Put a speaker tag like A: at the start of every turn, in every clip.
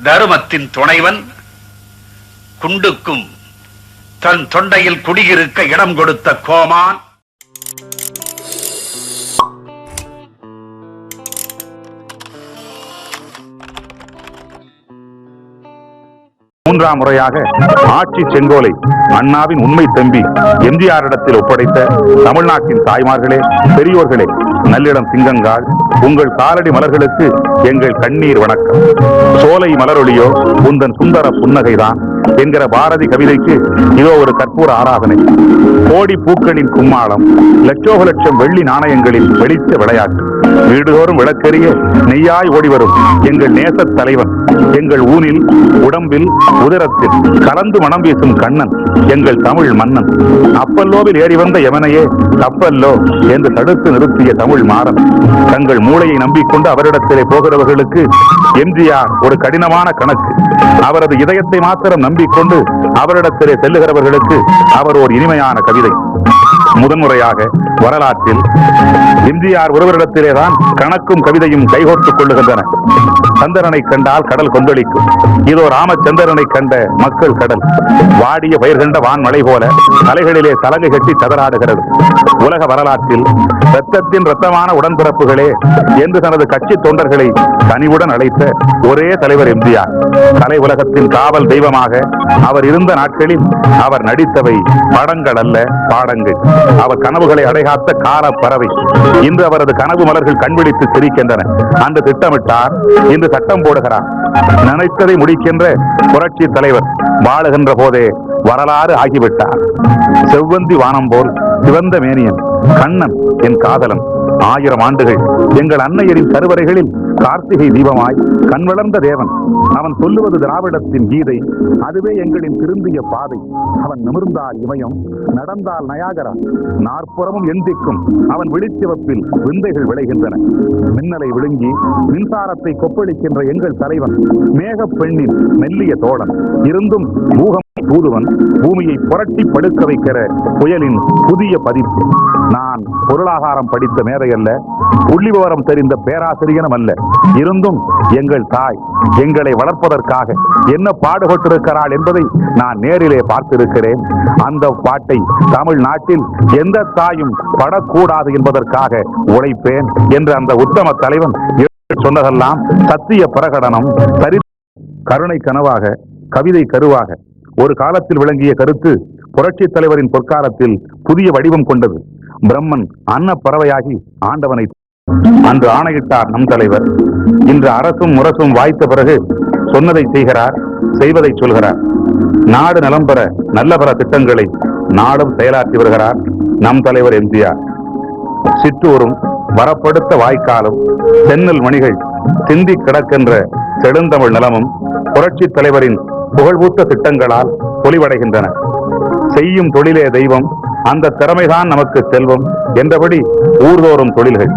A: தருமத்தின் துணைவன் குண்டுக்கும் தன் தொண்டையில் குடியிருக்க இடம் கொடுத்த கோமான்.
B: மூன்றாம் முறையாக ஆட்சி செங்கோலை அண்ணாவின் உண்மை தம்பி எம்ஜிஆரிடத்தில் ஒப்படைத்த தமிழ்நாட்டின் தாய்மார்களே பெரியோர்களே நல்லிடம் சிங்கங்கால் உங்கள் காலடி மலர்களுக்கு எங்கள் கண்ணீர் வணக்கம். சோலை மலரொலியோ உந்தன் சுந்தர புன்னகைதான் என்கிற பாரதி கவிதைக்கு இதோ ஒரு கற்பூர ஆராதனை. கோடி பூக்களின் கும்மாளம் லட்சோக லட்சம் வெள்ளி நாணயங்களின் வெளிச்ச விளையாட்டு. வீடுதோறும் விளக்கெரிய நெய்யாய் ஓடி வரும் எங்கள் நேச தலைவன் எங்கள் ஊனில் உடம்பில் உதரத்தில் கலந்து மனம் வீசும் கண்ணன் எங்கள் தமிழ் மன்னன். அப்பல்லோவில் ஏறி வந்த எவனையே? கப்பல்லோ என்று தடுத்து நிறுத்திய தமிழ் மாறன். தங்கள் மூளையை நம்பிக்கொண்டு அவரிடத்திலே போகிறவர்களுக்கு எம்ஜிஆர் ஒரு கடினமான கணக்கு. அவரது இதயத்தை மாத்திரம் நம்பிக்கொண்டு அவரிடத்திலே செல்லுகிறவர்களுக்கு அவர் ஒரு இனிமையான கவிதை. முதன்முறையாக வரலாற்றில் எம்ஜிஆர் ஒருவரிடத்திலேதான் கணக்கும் கவிதையும் கைகோர்த்துக் கொள்ளுகின்றன. சந்திரனை கண்டால் கடல் கொந்தளிக்கும். இதோ ராமச்சந்திரனை கண்ட மக்கள் கடல். வாடிய பயிர் கண்ட போல தலைகளிலே சலங்கை கட்டி சதறாடுகிறது உலக வரலாற்றில் ரத்தத்தின் ரத்தமான உடன்பிறப்புகளே என்று தனது கட்சி தொண்டர்களை கனிவுடன் அழைத்த ஒரே தலைவர் எம்ஜிஆர். கலை உலகத்தின் காவல் தெய்வமாக அவர் இருந்த நாட்களில் அவர் நடித்தவை படங்கள் அல்ல பாடங்கள். அவர் கனவுகளை அடைகாத்த கால பறவை. இன்று அவரது கனவு மலர்கள் கண்பிடித்து சிரிக்கின்றன. அன்று திட்டமிட்டார் இன்று சட்டம் போடுகிறார். நினைத்ததை முடிக்கின்ற புரட்சி தலைவர் வாழுகின்ற போதே வரலாறு ஆகிவிட்டார். செவ்வந்தி வானம் போல் சிவந்த மேனியன் கண்ணன் என் காதலன். ஆயிரம் ஆண்டுகள் எங்கள் அன்னையரின் கருவறைகளில் கார்த்திகை தீபமாய் கண் வளர்ந்த தேவன். அவன் சொல்லுவது திராவிடத்தின் கீதை. அதுவே எங்களின் திருந்திய பாதை. அவன் நிமிர்ந்தால் இமயம் நடந்தால் நயாகரா. நாற்புறமும் எந்திக்கும் அவன் விழிச்சிவப்பில் விந்தைகள் விளைகின்றன. மின்னலை விழுங்கி மின்சாரத்தை கொப்பளிக்கின்ற எங்கள் தலைவன் மேக பெண்ணின் மெல்லிய தோழன். இருந்தும் பூகம் தூதுவன் பூமியை புரட்டி படுக்க வைக்கிற புயலின் புதிய பதிப்பு. நான் பொருளாதாரம் படித்த மேதை அல்ல புள்ளி விவரம் தெரிந்த பேராசிரியனும் அல்ல. இருந்தும் எங்கள் தாய் எங்களை வளர்ப்பதற்காக என்ன பாடுபட்டிருக்கிறாள் என்பதை நான் நேரிலே பார்த்திருக்கிறேன். அந்த பாட்டை தமிழ்நாட்டில் எந்த தாயும் படக்கூடாது என்பதற்காக உழைப்பேன் என்று அந்த உத்தம தலைவன் சொன்னதெல்லாம் சத்திய பிரகடனம். சரி கருணை கனவாக கவிதை கருவாக ஒரு காலத்தில் விளங்கிய கருத்து புரட்சி தலைவரின் பொற்காலத்தில் புதிய வடிவம் கொண்டது. பிரம்மன் அன்ன பறவையாகி ஆண்டவனை அன்று ஆணையிட்டார் நம் தலைவர். இன்று அரசும் முரசும் வாய்த்த பிறகு சொன்னதை செய்கிறார் செய்வதை சொல்கிறார். நாடு நலம் பெற நல்ல பல திட்டங்களை நாடும் செயலாற்றி வருகிறார் நம் தலைவர் எம்ஜிஆர். சிற்றூரும் வரப்படுத்த வாய்க்காலும் தென்னல் மணிகள் சிந்தி கிடக்கின்ற செழுந்தமிழ் நிலமும் புரட்சி தலைவரின் புகழ்பூத்த திட்டங்களால் பொலிவடைகின்றன. செய்யும் தொழிலே தெய்வம் அந்த திறமைதான் நமக்கு செல்வம் என்றபடி ஊர்தோறும் தொழில்கள்.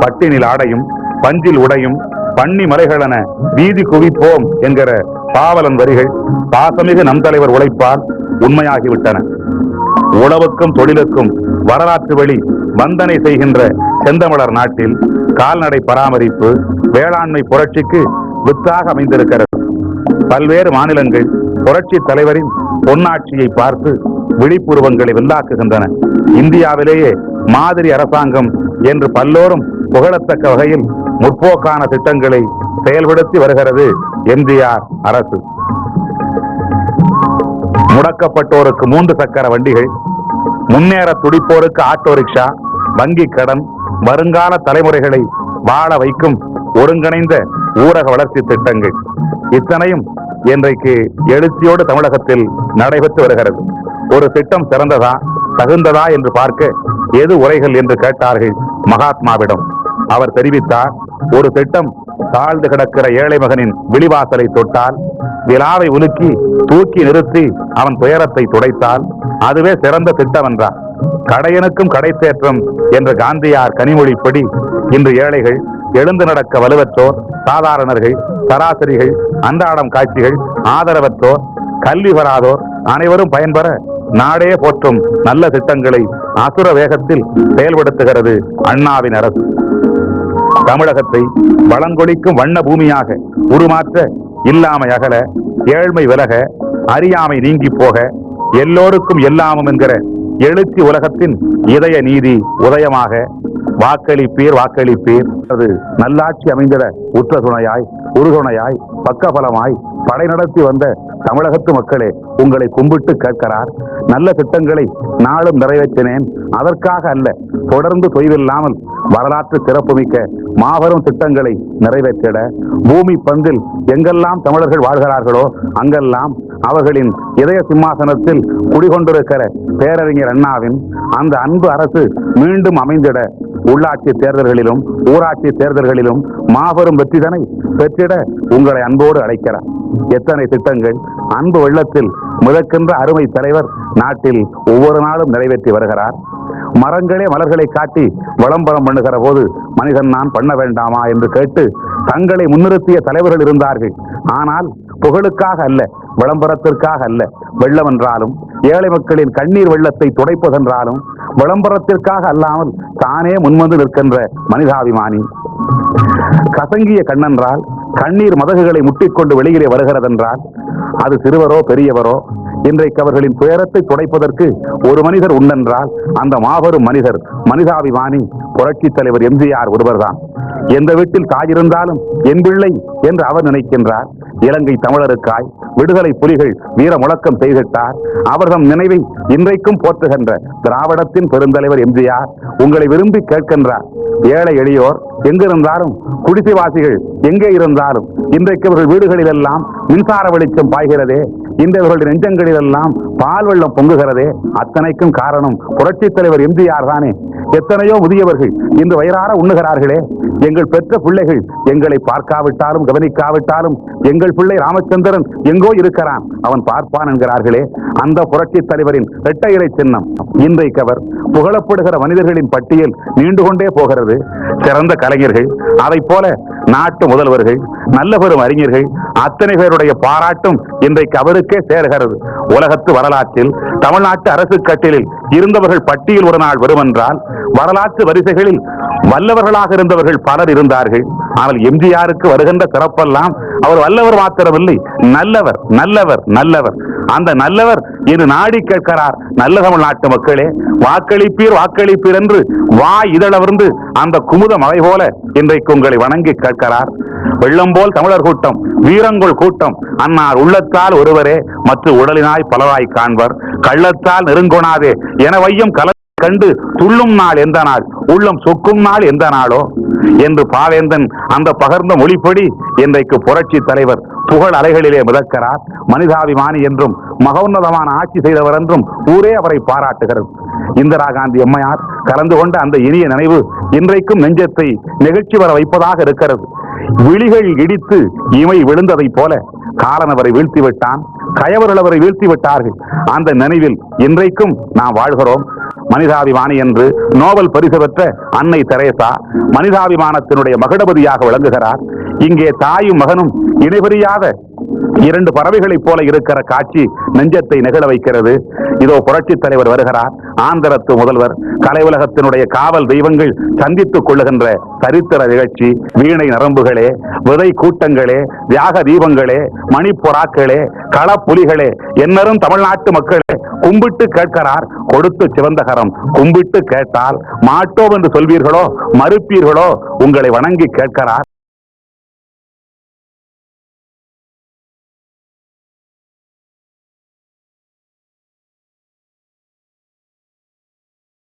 B: பட்டினில் ஆடையும் பஞ்சில் உடையும் பன்னி மலைகளென வீதி குவிப்போம் என்கிற பாவலன் வரிகள் பாசமிகு நம் தலைவர் உழைப்பால் உண்மையாகிவிட்டன. உழவுக்கும் தொழிலுக்கும் வரலாற்று வழி வந்தனை செய்கின்ற செந்தமிழர் நாட்டில் கால்நடை பராமரிப்பு வேளாண்மை புரட்சிக்கு வித்தாக அமைந்திருக்கிறது. பல்வேறு மாநிலங்கள் புரட்சி தலைவரின் பொன்னாட்சியை பார்த்து விழிப்புருவங்களை வில்லாக்குகின்றன இந்தியாவிலேயே மாதிரி அரசாங்கம் என்று பல்லோரும் புகழத்தக்க வகையில் முற்போக்கான திட்டங்களை செயல்படுத்தி வருகிறது எம்ஜிஆர் அரசு. முடக்கப்பட்டோருக்கு மூன்று சக்கர வண்டிகள் முன்னேற துடிப்போருக்கு ஆட்டோ ரிக்ஷா வங்கி கடன் வருங்கால தலைமுறைகளை வாழ வைக்கும் ஒருங்கிணைந்த ஊரக வளர்ச்சி திட்டங்கள். இத்தனையும் இன்றைக்கு எழுச்சியோடு தமிழகத்தில் நடைபெற்று வருகிறது. ஒரு திட்டம் சிறந்ததா தகுந்ததா என்று பார்க்க எது உரைகள் என்று கேட்டார்கள் மகாத்மாவிடம். அவர் தெரிவித்தார் ஒரு திட்டம் தாழ்ந்து கிடக்கிற ஏழை மகனின் விழிவாசலை தொட்டால் விழாவை உலுக்கி தூக்கி நிறுத்தி அவன் துயரத்தை துடைத்தால் அதுவே சிறந்த திட்டம் என்றார். கடையனுக்கும் கடை தேற்றம் என்ற காந்தியார் கனிமொழிப்படி இன்று ஏழைகள் எழுந்து நடக்க வலுவற்றோர் சாதாரணர்கள் சராசரிகள் அன்றாடம் காட்சிகள் ஆதரவற்றோர் கல்வி பெறாதோர் அனைவரும் பயன்பெற நாடே போற்றும் நல்ல திட்டங்களை அசுர வேகத்தில் செயல்படுத்துகிறது அண்ணாவின் அரசு. தமிழகத்தை வளங்கொழிக்கும் வண்ண பூமியாக உருமாற்ற இல்லாமை அகல ஏழ்மை விலக அறியாமை நீங்கி போக எல்லோருக்கும் எல்லாமும் என்கிற எழுச்சி உலகத்தின் இதய நீதி உதயமாக வாக்களிப்பீர் வாக்களிப்பீர். அது நல்லாட்சி அமைந்திட உற்ற துணையாய் உறுதுணையாய் பக்கபலமாய் படை நடத்தி வந்த தமிழகத்து மக்களே உங்களை கும்பிட்டு கேட்கிறார். நல்ல திட்டங்களை நாளும் நிறைவேற்றினேன். அதற்காக அல்ல தொடர்ந்து தொய்வில்லாமல் வரலாற்று சிறப்புமிக்க மாபெரும் திட்டங்களை நிறைவேற்றிட. பூமி பந்தில் எங்கெல்லாம் தமிழர்கள் வாழ்கிறார்களோ அங்கெல்லாம் அவர்களின் இதய சிம்மாசனத்தில் குடிகொண்டிருக்கிற பேரறிஞர் அண்ணாவின் அந்த அன்பு அரசு மீண்டும் அமைந்திட. உள்ளாட்சி தேர்தல்களிலும் ஊராட்சி தேர்தல்களிலும் மாபெரும் வெற்றிதனை பெற்றிட உங்களை அன்போடு அழைக்கிறார். எத்தனை திட்டங்கள்? அன்பு வெள்ளத்தில் மிதக்கின்ற அருமை தலைவர் நாட்டில் ஒவ்வொரு நாளும் நிறைவேற்றி வருகிறார். மரங்களே மலர்களை காட்டி விளம்பரம் பண்ணுகிற போது மனிதன் நான் பண்ண வேண்டாமா என்று கேட்டு தங்களை முன்னிறுத்திய தலைவர்கள் இருந்தார்கள். ஆனால் புகழுக்காக அல்ல விளம்பரத்திற்காக அல்ல. வெள்ளம் என்றாலும் ஏழை மக்களின் கண்ணீர் வெள்ளத்தை துடைப்பதென்றாலும் விளம்பரத்திற்காக அல்லாமல் தானே முன்வந்து நிற்கின்ற மனிதாபிமானி. கசங்கிய கண்ணென்றால் கண்ணீர் மதகுகளை முட்டிக்கொண்டு வெளியிலே வருகிறதென்றால் அது சிறுவரோ பெரியவரோ இன்றைக்கு அவர்களின் துயரத்தை துடைப்பதற்கு ஒரு மனிதர் உண்டென்றால் அந்த மாபெரும் மனிதர் மனிதாபிமானி புரட்சி தலைவர் எம்ஜிஆர் ஒருவர்தான். எந்த வீட்டில் தாயிருந்தாலும் என் பிள்ளை என்று அவர் நினைக்கின்றார். இலங்கை தமிழருக்காய் விடுதலை புலிகள் வீர முழக்கம் செய்திட்டார். அவர்தம் நினைவை இன்றைக்கும் போற்றுகின்ற திராவிடத்தின் பெருந்தலைவர் எம்ஜிஆர் உங்களை விரும்பி கேட்கின்றார். ஏழை எளியோர் எங்கிருந்தாலும் குடிசைவாசிகள் எங்கே இருந்தாலும் இன்றைக்கு அவர்கள் வீடுகளிலெல்லாம் மின்சார வெளிச்சம் பாய்கிறதே. இன்றையவர்களுடைய நெஞ்சங்களிலெல்லாம் பால் வெள்ளம் பொங்குகிறதே. அத்தனைக்கும் காரணம் புரட்சி தலைவர் எம்ஜிஆர் தானே. எத்தனையோ முதியவர்கள் இன்று வயிறார உண்ணுகிறார்களே. எங்கள் பெற்ற பிள்ளைகள் எங்களை பார்க்காவிட்டாலும் கவனிக்காவிட்டாலும் எங்கள் பிள்ளை ராமச்சந்திரன் எங்கோ இருக்கிறான். அவன் பார்ப்பான் என்கிறார்களே. அந்த புரட்சித் தலைவரின் இரட்டை இலை சின்னம் இன்றைக்கு அவர் புகழப்படுகிற மனிதர்களின் பட்டியல் நீண்டு கொண்டே போகிறது. சிறந்த கலைஞர்கள் அதைப் போல நாட்டு முதல்வர்கள் நல்ல பெரும் அறிஞர்கள் அத்தனை பேருடைய பாராட்டும் இன்றைக்கு அவருக்கே சேர்கிறது. உலகத்து வரலாற்றில் தமிழ்நாட்டு அரசு கட்டிலில் இருந்தவர்கள் பட்டியல் ஒரு நாள் வருமென்றால் வரலாற்று வரிசைகளில் வல்லவர்களாக இருந்தவர்கள் பலர் இருந்தார்கள். ஆனால் எம்ஜிஆருக்கு வருகின்ற சிறப்பெல்லாம் அவர் வல்லவர் மாத்திரமில்லை. நல்லவர் நல்லவர் நல்லவர். அந்த நல்லவர் என்று நாடி கேட்கிறார். நல்ல தமிழ்நாட்டு மக்களே வாக்களிப்பீர் வாக்களிப்பீர் என்று வா இதழவர்ந்து அந்த குமுத மலை போல இன்றைக்கு உங்களை வணங்கி கேட்கிறார். வெள்ளம் போல் தமிழர் கூட்டம் வீரங்கொள் கூட்டம் அன்னார் உள்ளத்தால் ஒருவரே மற்ற உடலினாய் பலராய் காண்பர். கள்ளத்தால் நெருங்கொணாதே என வையம் கல கண்டு துள்ளும் நாள் எந்த நாள் உள்ளம் சொக்கும் நாள் எந்த நாளோ? என்று பாவேந்தன் அந்த பகர்ந்த மொழிப்படி இன்றைக்கு புரட்சி தலைவர் புகழ் அலைகளிலே மிதக்கிறார். மனிதாபிமானி என்றும் மகோன்னதமான ஆட்சி செய்தவர் என்றும் ஊரே அவரை பாராட்டுகிறது. இந்திரா காந்தி அம்மையார் கலந்து கொண்ட அந்த இனிய நினைவு இன்றைக்கும் நெஞ்சத்தை நெகிழ்ச்சி வர வைப்பதாக இருக்கிறது. விழிகள் இடித்து இமை விழுந்ததைப் போல காலன் அவரை வீழ்த்தி விட்டான் கயவர்கள் அவரை வீழ்த்தி விட்டார்கள் அந்த நினைவில் இன்றைக்கும் நாம் வாழ்கிறோம். மனிதாபிமானி என்று நோபல் பரிசு பெற்ற அன்னை தெரேசா மனிதாபிமானத்தினுடைய மகுடபதியாக விளங்குகிறார். இங்கே தாயும் மகனும் இணைபெறியாத இரண்டு பறவைகளைப் போல இருக்கிற காட்சி நெஞ்சத்தை நெகிழ வைக்கிறது. இதோ புரட்சித் தலைவர் வருகிறார். ஆந்திரத்து முதல்வர் கலை உலகத்தினுடைய காவல் தெய்வங்கள் சந்தித்துக் கொள்ளுகின்ற சரித்திர நிகழ்ச்சி வீணை நரம்புகளே விதை கூட்டங்களே தியாக தீபங்களே மணிப்புறாக்களே களப்புலிகளே என்னரும் தமிழ்நாட்டு மக்களே கும்பிட்டு கேட்கிறார் கொடுத்து சிவந்தகரம். கும்பிட்டு கேட்டால் மாட்டோம் என்று சொல்வீர்களோ மறுப்பீர்களோ உங்களை வணங்கி கேட்கிறார்